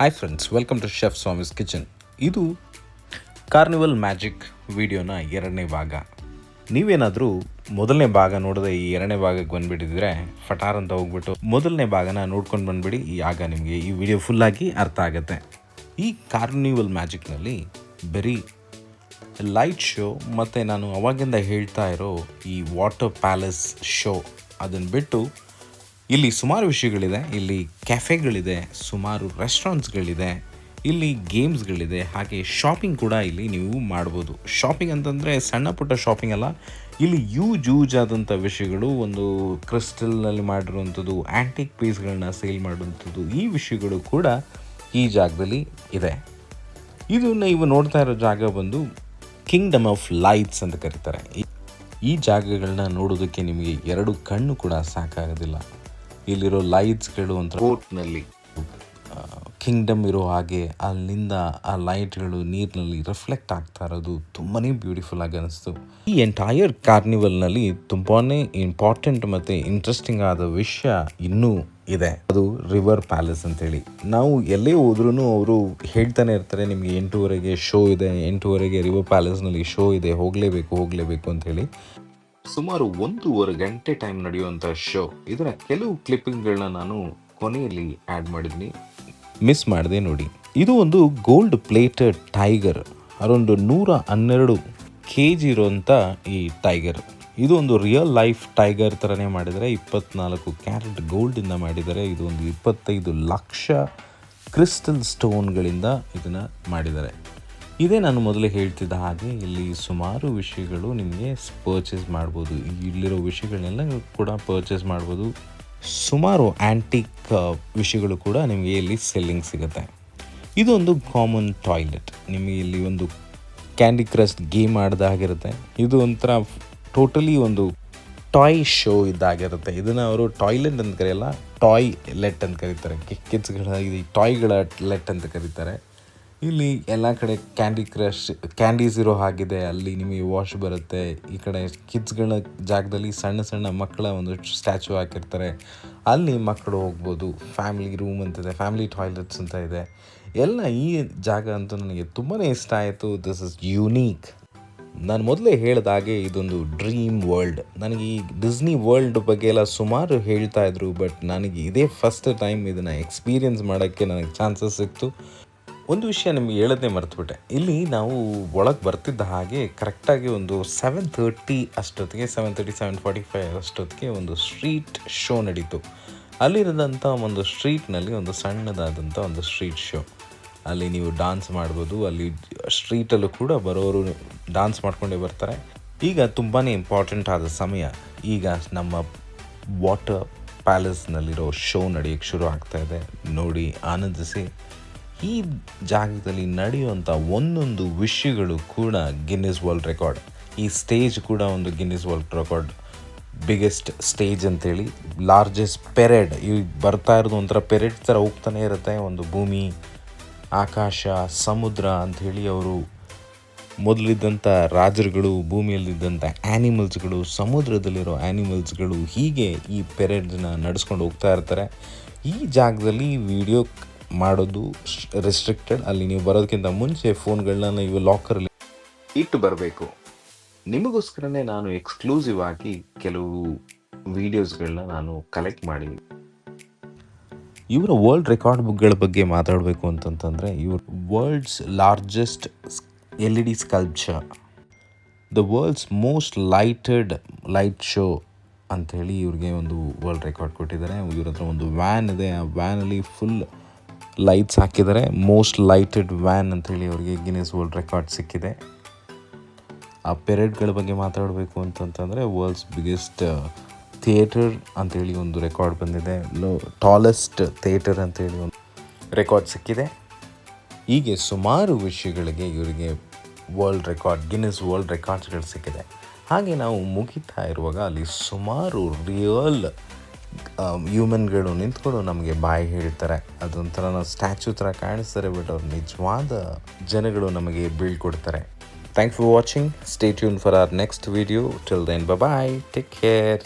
Hi friends welcome to chef Swami's kitchen ಇದು carnival magic ವಿಡಿಯೋನ ಎರಡನೇ ಭಾಗ. ನೀವೇನಾದರೂ ಮೊದಲನೇ ಭಾಗ ನೋಡದೆ ಈ ಎರಡನೇ ಭಾಗಕ್ಕೆ ಬಂದುಬಿಟ್ಟಿದ್ರೆ ಫಟಾರ್ ಅಂತ ಹೋಗ್ಬಿಟ್ಟು ಮೊದಲನೇ ಭಾಗನ ನೋಡ್ಕೊಂಡು ಬಂದುಬಿಡಿ, ಆಗ ನಿಮಗೆ ಈ ವಿಡಿಯೋ ಫುಲ್ಲಾಗಿ ಅರ್ಥ ಆಗುತ್ತೆ. ಈ ಕಾರ್ನಿವಲ್ ಮ್ಯಾಜಿಕ್ನಲ್ಲಿ ಬರೀ ಲೈಟ್ ಶೋ ಮತ್ತು ನಾನು ಅವಾಗಿಂದ ಹೇಳ್ತಾ ಇರೋ ಈ ವಾಟರ್ ಪ್ಯಾಲೇಸ್ ಶೋ ಅದನ್ನು ಬಿಟ್ಟು ಇಲ್ಲಿ ಸುಮಾರು ವಿಷಯಗಳಿದೆ, ಇಲ್ಲಿ ಕೆಫೆಗಳಿದೆ ಸುಮಾರು ರೆಸ್ಟೋರೆಂಟ್ಸ್ಗಳಿದೆ ಇಲ್ಲಿ ಗೇಮ್ಸ್ಗಳಿದೆ ಹಾಗೆ ಶಾಪಿಂಗ್ ಕೂಡ ಇಲ್ಲಿ ನೀವು ಮಾಡ್ಬೋದು. ಶಾಪಿಂಗ್ ಅಂತಂದರೆ ಸಣ್ಣ ಪುಟ್ಟ ಶಾಪಿಂಗ್ ಅಲ್ಲ, ಇಲ್ಲಿ ಯೂಜ್ ಯೂಜ್ ಆದಂಥ ವಿಷಯಗಳು, ಒಂದು ಕ್ರಿಸ್ಟಲ್ನಲ್ಲಿ ಮಾಡಿರುವಂಥದ್ದು ಆ್ಯಂಟಿಕ್ ಪೀಸ್ಗಳನ್ನ ಸೇಲ್ ಮಾಡುವಂಥದ್ದು, ಈ ವಿಷಯಗಳು ಕೂಡ ಈ ಜಾಗದಲ್ಲಿ ಇದೆ. ಇದು ನೀವು ನೋಡ್ತಾ ಇರೋ ಜಾಗ ಬಂದು ಕಿಂಗ್ಡಮ್ ಆಫ್ ಲೈಟ್ಸ್ ಅಂತ ಕರೀತಾರೆ. ಈ- ಜಾಗಗಳನ್ನ ನೋಡೋದಕ್ಕೆ ನಿಮಗೆ ಎರಡು ಕಣ್ಣು ಕೂಡ ಸಾಕಾಗೋದಿಲ್ಲ. ಇಲ್ಲಿರೋ ಲೈಟ್ಸ್ಗಳು ಅಂತ. ಬೋಟ್ನಲ್ಲಿ ಕಿಂಗ್ಡಮ್ ಇರೋ ಹಾಗೆ ಅಲ್ಲಿಂದ ಆ ಲೈಟ್ಗಳು ನೀರಿನಲ್ಲಿ ರಿಫ್ಲೆಕ್ಟ್ ಆಗ್ತಾ ಇರೋದು ತುಂಬಾ ಬ್ಯೂಟಿಫುಲ್ ಆಗಿ ಅನಿಸ್ತು. ಈ ಎಂಟೈರ್ ಕಾರ್ನಿವಲ್ನಲ್ಲಿ ತುಂಬಾ ಇಂಪಾರ್ಟೆಂಟ್ ಮತ್ತು ಇಂಟ್ರೆಸ್ಟಿಂಗ್ ಆದ ವಿಷಯ ಇನ್ನೂ ಇದೆ. ಅದು ರಿವರ್ ಪ್ಯಾಲೇಸ್ ಅಂತೇಳಿ. ನಾವು ಎಲ್ಲೇ ಹೋದ್ರೂ ಅವರು ಹೇಳ್ತಾನೆ ಇರ್ತಾರೆ ನಿಮಗೆ ಎಂಟೂವರೆಗೆ ಶೋ ಇದೆ ಎಂಟೂವರೆಗೆ ರಿವರ್ ಪ್ಯಾಲೇಸ್ನಲ್ಲಿ ಶೋ ಇದೆ ಹೋಗಲೇಬೇಕು ಹೋಗಲೇಬೇಕು ಅಂತೇಳಿ. ಸುಮಾರು ಒಂದೂವರೆ ಗಂಟೆ ಟೈಮ್ ನಡೆಯುವಂಥ ಶೋ ಇದರ ಕೆಲವು ಕ್ಲಿಪ್ಪಿಂಗ್ಗಳನ್ನ ನಾನು ಕೊನೆಯಲ್ಲಿ ಆ್ಯಡ್ ಮಾಡಿದ್ದೀನಿ ಮಿಸ್ ಮಾಡಿದೆ ನೋಡಿ. ಇದು ಒಂದು ಗೋಲ್ಡ್ ಪ್ಲೇಟೆಡ್ ಟೈಗರ್ ಅರೌಂಡ್ ನೂರ ಹನ್ನೆರಡು ಕೆ ಜಿ ಇರುವಂಥ ಈ ಟೈಗರ್ ಇದು ಒಂದು ರಿಯಲ್ ಲೈಫ್ ಟೈಗರ್ ಥರನೇ ಮಾಡಿದರೆ ಇಪ್ಪತ್ನಾಲ್ಕು ಕ್ಯಾರೆಟ್ ಗೋಲ್ಡಿಂದ ಮಾಡಿದ್ದಾರೆ ಇದು ಒಂದು ಇಪ್ಪತ್ತೈದು ಲಕ್ಷ ಕ್ರಿಸ್ಟಲ್ ಸ್ಟೋನ್ಗಳಿಂದ ಇದನ್ನು ಮಾಡಿದ್ದಾರೆ ಇದೇ ನಾನು ಮೊದಲೇ ಹೇಳ್ತಿದ್ದ ಹಾಗೆ ಇಲ್ಲಿ ಸುಮಾರು ವಿಷಯಗಳು ನಿಮಗೆ ಪರ್ಚೇಸ್ ಮಾಡ್ಬೋದು. ಇಲ್ಲಿರೋ ವಿಷಯಗಳನ್ನೆಲ್ಲ ಕೂಡ ಪರ್ಚೇಸ್ ಮಾಡ್ಬೋದು. ಸುಮಾರು ಆ್ಯಂಟಿಕ್ ವಿಷಯಗಳು ಕೂಡ ನಿಮಗೆ ಇಲ್ಲಿ ಸೆಲ್ಲಿಂಗ್ ಸಿಗುತ್ತೆ. ಇದೊಂದು ಕಾಮನ್ ಟಾಯ್ಲೆಟ್ ನಿಮಗೆ ಇಲ್ಲಿ ಒಂದು ಕ್ಯಾಂಡಿ ಕ್ರಶ್ ಗೇಮ್ ಆಡ್ದಾಗಿರುತ್ತೆ ಇದು ಒಂಥರ ಟೋಟಲಿ ಒಂದು ಟಾಯ್ ಶೋ ಇದ್ದಾಗಿರುತ್ತೆ ಇದನ್ನು ಅವರು ಟಾಯ್ಲೆಟ್ ಅಂತ ಕರೆಯಲ್ಲ ಟಾಯ್ ಲೆಟ್ ಅಂತ ಕರೀತಾರೆ. ಕಿಟ್ಸ್ಗಳ ಈ ಟಾಯ್ಗಳ ಲೆಟ್ ಅಂತ ಕರೀತಾರೆ. ಇಲ್ಲಿ ಎಲ್ಲ ಕಡೆ ಕ್ಯಾಂಡಿ ಕ್ರಶ್ ಕ್ಯಾಂಡೀಸ್ ಇರೋ ಹಾಗಿದೆ. ಅಲ್ಲಿ ನಿಮಗೆ ವಾಶ್ ಬರುತ್ತೆ. ಈ ಕಡೆ ಕಿಡ್ಸ್ಗಳ ಜಾಗದಲ್ಲಿ ಸಣ್ಣ ಸಣ್ಣ ಮಕ್ಕಳ ಒಂದು ಸ್ಟ್ಯಾಚು ಹಾಕಿರ್ತಾರೆ. ಅಲ್ಲಿ ಮಕ್ಕಳು ಹೋಗ್ಬೋದು. ಫ್ಯಾಮಿಲಿ ರೂಮ್ ಅಂತಿದೆ ಫ್ಯಾಮಿಲಿ ಟಾಯ್ಲೆಟ್ಸ್ ಅಂತ ಇದೆ. ಎಲ್ಲ ಈ ಜಾಗ ಅಂತೂ ನನಗೆ ತುಂಬಾ ಇಷ್ಟ ಆಯಿತು. ದಿಸ್ ಇಸ್ ಯುನೀಕ್ ನಾನು ಮೊದಲೇ ಹೇಳಿದ ಹಾಗೆ ಇದೊಂದು ಡ್ರೀಮ್ ವರ್ಲ್ಡ್ ನನಗೆ ಈ ಡಿಸ್ನಿ ವರ್ಲ್ಡ್ ಬಗ್ಗೆ ಎಲ್ಲ ಸುಮಾರು ಹೇಳ್ತಾ ಇದ್ರು ಬಟ್ ನನಗೆ ಇದೇ ಫಸ್ಟ್ ಟೈಮ್ ಇದನ್ನು ಎಕ್ಸ್ಪೀರಿಯನ್ಸ್ ಮಾಡೋಕ್ಕೆ ನನಗೆ ಚಾನ್ಸಸ್ ಸಿಕ್ತು. ಒಂದು ವಿಷಯ ನಿಮಗೆ ಹೇಳೋದೇ ಮರೆತುಬಿಟ್ಟೆ. ಇಲ್ಲಿ ನಾವು ಒಳಗೆ ಬರ್ತಿದ್ದ ಹಾಗೆ ಕರೆಕ್ಟಾಗಿ ಒಂದು ಸೆವೆನ್ ತರ್ಟಿ ಅಷ್ಟೊತ್ತಿಗೆ seven thirty seven forty five ಅಷ್ಟೊತ್ತಿಗೆ ಒಂದು ಸ್ಟ್ರೀಟ್ ಶೋ ನಡೀತು. ಅಲ್ಲಿರದಂಥ ಒಂದು ಸ್ಟ್ರೀಟ್ನಲ್ಲಿ ಒಂದು ಸಣ್ಣದಾದಂಥ ಒಂದು ಸ್ಟ್ರೀಟ್ ಶೋ ಅಲ್ಲಿ ನೀವು ಡಾನ್ಸ್ ಮಾಡ್ಬೋದು, ಅಲ್ಲಿ ಸ್ಟ್ರೀಟಲ್ಲೂ ಕೂಡ ಬರೋರು ಡಾನ್ಸ್ ಮಾಡ್ಕೊಂಡೇ ಬರ್ತಾರೆ. ಈಗ ತುಂಬಾ ಇಂಪಾರ್ಟೆಂಟ್ ಆದ ಸಮಯ. ಈಗ ನಮ್ಮ ವಾಟರ್ ಪ್ಯಾಲೇಸ್ನಲ್ಲಿರೋ ಶೋ ನಡೆಯೋಕ್ಕೆ ಶುರು ಆಗ್ತಾ ಇದೆ. ನೋಡಿ, ಆನಂದಿಸಿ. ಈ ಜಾಗದಲ್ಲಿ ನಡೆಯುವಂಥ ಒಂದೊಂದು ವಿಷಯಗಳು ಕೂಡ ಗಿನ್ನಿಸ್ ವರ್ಲ್ಡ್ ರೆಕಾರ್ಡ್ ಈ ಸ್ಟೇಜ್ ಕೂಡ ಒಂದು Guinness world record biggest stage ಅಂತೇಳಿ ಲಾರ್ಜೆಸ್ಟ್ ಪೆರೆಡ್ ಈ ಬರ್ತಾ ಇರೋದು ಒಂಥರ ಪೆರೆಡ್ ಥರ ಹೋಗ್ತಾನೆ ಇರುತ್ತೆ. ಒಂದು ಭೂಮಿ, ಆಕಾಶ, ಸಮುದ್ರ ಅಂಥೇಳಿ ಅವರು ಮೊದಲಿದ್ದಂಥ ರಾಜರುಗಳು ಭೂಮಿಯಲ್ಲಿದ್ದಂಥ ಆ್ಯನಿಮಲ್ಸ್ಗಳು ಸಮುದ್ರದಲ್ಲಿರೋ ಆ್ಯನಿಮಲ್ಸ್ಗಳು ಹೀಗೆ ಈ ಪೆರೇಡ್ನ ನಡೆಸ್ಕೊಂಡು ಹೋಗ್ತಾ ಇರ್ತಾರೆ. ಈ ಜಾಗದಲ್ಲಿ ವಿಡಿಯೋ ಮಾಡೋದು ರೆಸ್ಟ್ರಿಕ್ಟೆಡ್ ಅಲ್ಲಿ ನೀವು ಬರೋದಕ್ಕಿಂತ ಮುಂಚೆ ಫೋನ್ಗಳನ್ನ ನೀವು ಲಾಕರಲ್ಲಿ ಇಟ್ಟು ಬರಬೇಕು. ನಿಮಗೋಸ್ಕರನೇ ನಾನು ಎಕ್ಸ್ಕ್ಲೂಸಿವ್ ಆಗಿ ಕೆಲವು ವಿಡಿಯೋಸ್ಗಳನ್ನ ನಾನು ಕಲೆಕ್ಟ್ ಮಾಡಿ ಇವರ ವರ್ಲ್ಡ್ ರೆಕಾರ್ಡ್ ಬುಕ್ಗಳ ಬಗ್ಗೆ ಮಾತಾಡಬೇಕು ಅಂತಂತಂದರೆ, ಇವರು world's largest L E D sculpture the world's most lighted light show ಅಂಥೇಳಿ ಇವ್ರಿಗೆ ಒಂದು ವರ್ಲ್ಡ್ ರೆಕಾರ್ಡ್ ಕೊಟ್ಟಿದ್ದಾರೆ. ಇವ್ರ ಹತ್ರ ಒಂದು ವ್ಯಾನ್ ಇದೆ. ಆ ವ್ಯಾನಲ್ಲಿ ಫುಲ್ ಲೈಟ್ಸ್ ಹಾಕಿದ್ದಾರೆ ಮೋಸ್ಟ್ ಲೈಟೆಡ್ ವ್ಯಾನ್ ಅಂಥೇಳಿ ಅವರಿಗೆ ಗಿನ್ನಿಸ್ ವರ್ಲ್ಡ್ ರೆಕಾರ್ಡ್ ಸಿಕ್ಕಿದೆ. ಆ ಪೆರೇಡ್ಗಳ ಬಗ್ಗೆ ಮಾತಾಡಬೇಕು ಅಂತಂತಂದರೆ ವರ್ಲ್ಡ್ಸ್ ಬಿಗ್ಗೆಸ್ಟ್ ಥಿಯೇಟರ್ ಅಂತೇಳಿ ಒಂದು ರೆಕಾರ್ಡ್ ಬಂದಿದೆ. ಲೋ ಟಾಲೆಸ್ಟ್ ಥಿಯೇಟರ್ ಅಂತೇಳಿ ಒಂದು ರೆಕಾರ್ಡ್ ಸಿಕ್ಕಿದೆ. ಹೀಗೆ ಸುಮಾರು ವಿಷಯಗಳಿಗೆ ಇವರಿಗೆ ವರ್ಲ್ಡ್ ರೆಕಾರ್ಡ್ ಗಿನ್ನಿಸ್ ವರ್ಲ್ಡ್ ರೆಕಾರ್ಡ್ಸ್ಗಳು ಸಿಕ್ಕಿದೆ. ಹಾಗೆ ನಾವು ಮುಗಿತಾ ಇರುವಾಗ ಅಲ್ಲಿ ಸುಮಾರು ರಿಯಲ್ ಹ್ಯೂಮನ್ಗಳು ನಿಂತ್ಕೊಂಡು ನಮಗೆ ಬಾಯಿ ಹೇಳ್ತಾರೆ. ಅದೊಂಥರ ಸ್ಟ್ಯಾಚು ಥರ ಕಾಣಿಸ್ತಾರೆ ಬಟ್ ಅವ್ರು ನಿಜವಾದ ಜನಗಳು ನಮಗೆ ಬೀಳ್ಕೊಡ್ತಾರೆ thank for watching stay tune for our next video till then bye take care